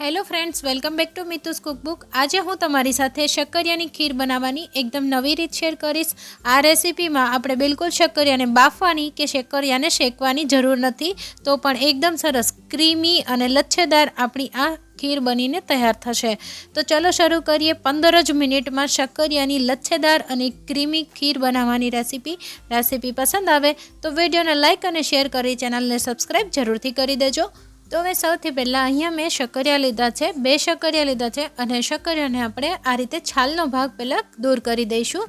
Hello friends welcome back to Mitus cookbook આજે હું તમારી સાથે શક્કરિયાની ખીર બનાવવાની એકદમ નવી રીત શેર કરીશ. આ રેસીપીમાં આપણે બિલકુલ શક્કરિયાને બાફવાની કે શક્કરિયાને શેકવાની જરૂર નથી. તો પણ એકદમ સરસ ક્રીમી અને લચ્છેદાર આપણી આ ખીર બનીને તૈયાર થશે. તો ચલો શરૂ કરીએ પંદર જ મિનિટમાં શક્કરિયાની લચ્છેદાર અને ક્રીમી ખીર બનાવવાની રેસીપી. રેસીપી પસંદ આવે તો વિડીયોને લાઇક અને શેર કરી ચેનલને સબસ્ક્રાઈબ જરૂરથી કરી દેજો. તો હવે સૌથી પહેલાં અહીંયા મેં શક્કરિયા લીધા છે, બે શક્કરિયા લીધા છે અને શક્કરિયાને આપણે આ રીતે છાલનો ભાગ પહેલાં દૂર કરી દઈશું.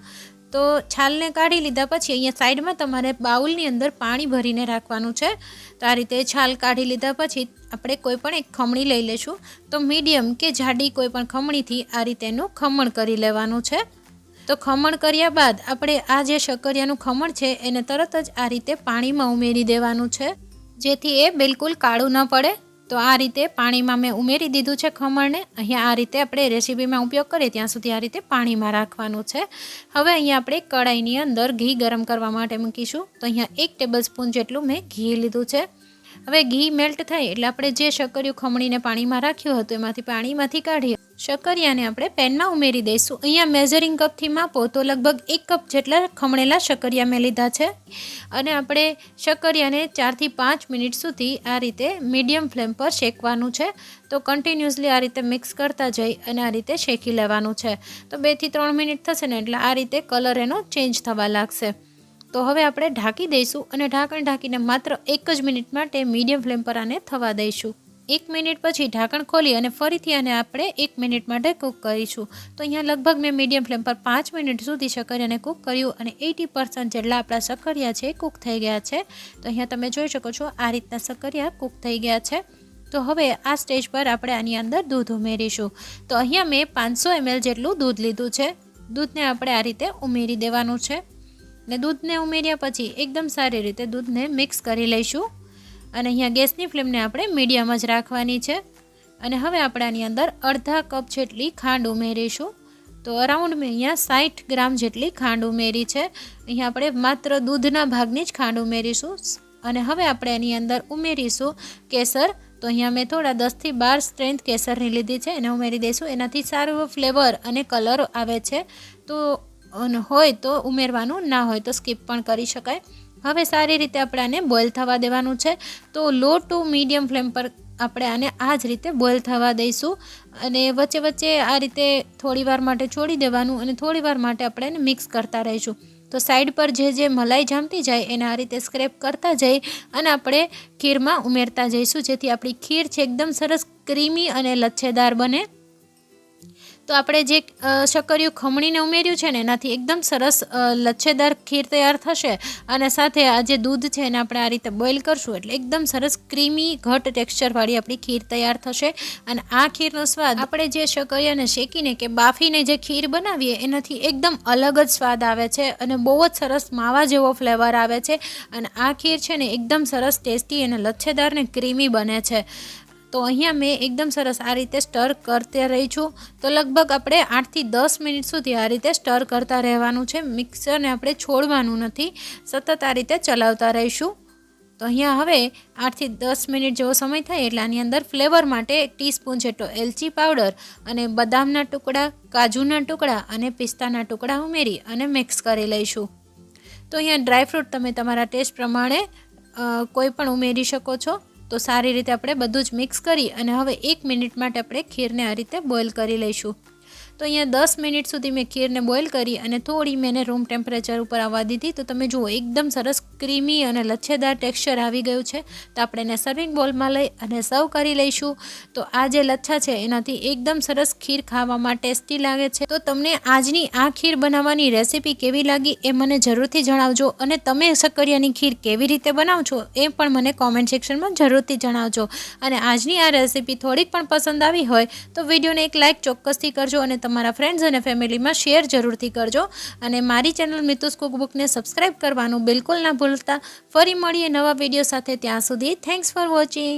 તો છાલને કાઢી લીધા પછી અહીંયા સાઈડમાં તમારે બાઉલની અંદર પાણી ભરીને રાખવાનું છે. તો આ રીતે છાલ કાઢી લીધા પછી આપણે કોઈ પણ એક ખમણી લઈ લઈશું. તો મીડિયમ કે જાડી કોઈ પણ ખમણીથી આ રીતે એનું ખમણ કરી લેવાનું છે. તો ખમણ કર્યા બાદ આપણે આ જે શક્કરિયાનું ખમણ છે એને તરત જ આ રીતે પાણીમાં ઉમેરી દેવાનું છે. જેથી એ બિલકુલ કાળું ન પડે. તો આ રીતે પાણીમાં મેં ઉમેરી દીધું છે ખમણને. અહીંયા આ રીતે આપણે રેસીપીમાં ઉપયોગ કરીએ ત્યાં સુધી આ રીતે પાણીમાં રાખવાનું છે. હવે અહીંયા આપણે કડાઈની અંદર ઘી ગરમ કરવા માટે મૂકીશું. તો અહીંયા એક ટેબલ સ્પૂન જેટલું મેં ઘી લીધું છે. હવે ઘી મેલ્ટ થાય એટલે આપણે જે શક્કરિયું ખમણીને પાણીમાં રાખ્યું હતું, એમાંથી પાણીમાંથી કાઢીએ. શક્કરિયાને આપણે પેનમાં ઉમેરી દઈશું. અહીંયા મેઝરિંગ કપથી માપો તો લગભગ એક કપ જેટલા ખમણેલા શક્કરિયા મેં લીધા છે. અને આપણે શક્કરિયાને ચારથી પાંચ મિનિટ સુધી આ રીતે મીડિયમ ફ્લેમ પર શેકવાનું છે. તો કન્ટિન્યુઅસલી આ રીતે મિક્સ કરતા જઈ અને આ રીતે શેકી લેવાનું છે. તો બેથી ત્રણ મિનિટ થશે ને એટલે આ રીતે કલર એનો ચેન્જ થવા લાગશે. તો હવે આપણે ઢાંકી દઈશું અને ઢાંકણ ઢાંકીને માત્ર એક જ મિનિટ માટે મીડિયમ ફ્લેમ પર આને થવા દઈશું. એક મિનિટ પછી ઢાંકણ ખોલી અને ફરીથી આને આપણે એક મિનિટ માટે કૂક કરીશું. તો અહીંયા લગભગ મેં મીડિયમ ફ્લેમ પર પાંચ મિનિટ સુધી શક્કરિયાને કૂક કર્યું અને એટી પર્સન્ટ જેટલા આપણા શક્કરિયા છે કૂક થઈ ગયા છે. તો અહીંયા તમે જોઈ શકો છો આ રીતના શક્કરિયા કૂક થઈ ગયા છે. તો હવે આ સ્ટેજ પર આપણે આની અંદર દૂધ ઉમેરીશું. તો અહીંયા મેં પાંચસો એમએલ જેટલું દૂધ લીધું છે. દૂધને આપણે આ રીતે ઉમેરી દેવાનું છે. ને દૂધને ઉમેર્યા પછી એકદમ સારી રીતે દૂધને મિક્સ કરી લઈશું. અને અહીંયા ગેસની ફ્લેમને આપણે મીડિયમ જ રાખવાની છે. અને હવે આપણે આની અંદર અડધા કપ જેટલી ખાંડ ઉમેરીશું. તો અરાઉન્ડ મેં અહીંયા સાઠ ગ્રામ જેટલી ખાંડ ઉમેરી છે. અહીંયા આપણે માત્ર દૂધના ભાગની જ ખાંડ ઉમેરીશું. અને હવે આપણે એની અંદર ઉમેરીશું કેસર. તો અહીંયા મેં થોડા દસથી બાર સ્ટ્રેન્થ કેસરની લીધી છે. એને ઉમેરી દઈશું. એનાથી સારો ફ્લેવર અને કલર આવે છે. તો હોય તો ઉમેરવાનું, ના હોય તો સ્કીપ પણ કરી શકાય. હવે સારી રીતે આપણે આને બોઇલ થવા દેવાનું છે. તો લો ટુ મીડિયમ ફ્લેમ પર આપણે આને આ જ રીતે બોઇલ થવા દઈશું. અને વચ્ચે વચ્ચે આ રીતે થોડીવાર માટે છોડી દેવાનું અને થોડી વાર માટે આપણે એને મિક્સ કરતા રહીશું. તો સાઈડ પર જે જે મલાઈ જામતી જાય એને આ રીતે સ્ક્રેપ કરતા જઈ અને આપણે ખીરમાં ઉમેરતા જઈશું. જેથી આપણી ખીર છે એકદમ સરસ ક્રીમી અને લચ્છેદાર બને. તો આપણે જે શક્કરિયું ખમણીને ઉમેર્યું છે ને, એનાથી એકદમ સરસ લચ્છેદાર ખીર તૈયાર થશે. અને સાથે આ જે દૂધ છે એને આપણે આ રીતે બોઇલ કરશું એટલે એકદમ સરસ ક્રીમી, ઘટ ટેક્સચરવાળી આપણી ખીર તૈયાર થશે. અને આ ખીરનો સ્વાદ આપણે જે શક્કરિયાને શેકીને કે બાફીને જે ખીર બનાવીએ, એનાથી એકદમ અલગ જ સ્વાદ આવે છે અને બહુ જ સરસ માવા જેવો ફ્લેવર આવે છે. અને આ ખીર છે ને, એકદમ સરસ ટેસ્ટી અને લચ્છેદાર ને ક્રીમી બને છે. તો અહીંયા મેં એકદમ સરસ આ રીતે સ્ટર કરતા રહી છું. તો લગભગ આપણે આઠથી દસ મિનિટ સુધી આ રીતે સ્ટર કરતા રહેવાનું છે. મિક્સરને આપણે છોડવાનું નથી. સતત આ રીતે ચલાવતા રહીશું. તો અહીંયા હવે આઠથી દસ મિનિટ જેવો સમય થાય એટલે આની અંદર ફ્લેવર માટે એક ટીસ્પૂન જેટલો એલચી પાવડર અને બદામના ટુકડા, કાજુના ટુકડા અને પિસ્તાના ટુકડા ઉમેરી અને મિક્સ કરી લઈશું. તો અહીંયા ડ્રાયફ્રૂટ તમે તમારા ટેસ્ટ પ્રમાણે કોઈ પણ ઉમેરી શકો છો. તો સારી રીતે આપણે બધું જ મિક્સ કરી અને હવે એક મિનિટ માટે આપણે ખીરને આ રીતે બોઇલ કરી લઈશું. તો અહીંયા દસ મિનિટ સુધી મેં ખીરને બોઇલ કરી અને થોડી મેં રૂમ ટેમ્પરેચર ઉપર આવવા દીધી. તો તમે જુઓ, એકદમ સરસ ક્રીમી અને લચ્છેદાર ટેક્સચર આવી ગયું છે. તો આપણે એને સર્વિંગ બોલમાં લઈ અને સર્વ કરી લઈશું. તો આ જે લચ્છા છે, એનાથી એકદમ સરસ ખીર ખાવામાં ટેસ્ટી લાગે છે. તો તમને આજની આ ખીર બનાવવાની રેસીપી કેવી લાગી એ મને જરૂરથી જણાવજો અને તમે શક્કરિયાની ખીર કેવી રીતે બનાવશો એ પણ મને કોમેન્ટ સેક્શનમાં જરૂરથી જણાવજો. અને આજની આ રેસીપી થોડીક પણ પસંદ આવી હોય તો વિડીયોને એક લાઇક ચોક્કસથી કરજો અને તમારા ફ્રેન્ડ્સ અને ફેમિલીમાં શેર જરૂરથી કરજો અને મારી ચેનલ મિતુસ કુકબુકને સબસ્ક્રાઈબ કરવાનું બિલકુલ ના ભૂલતા. ફરી મળીએ નવા વીડિયો સાથે ત્યાં સુધી. Thanks for watching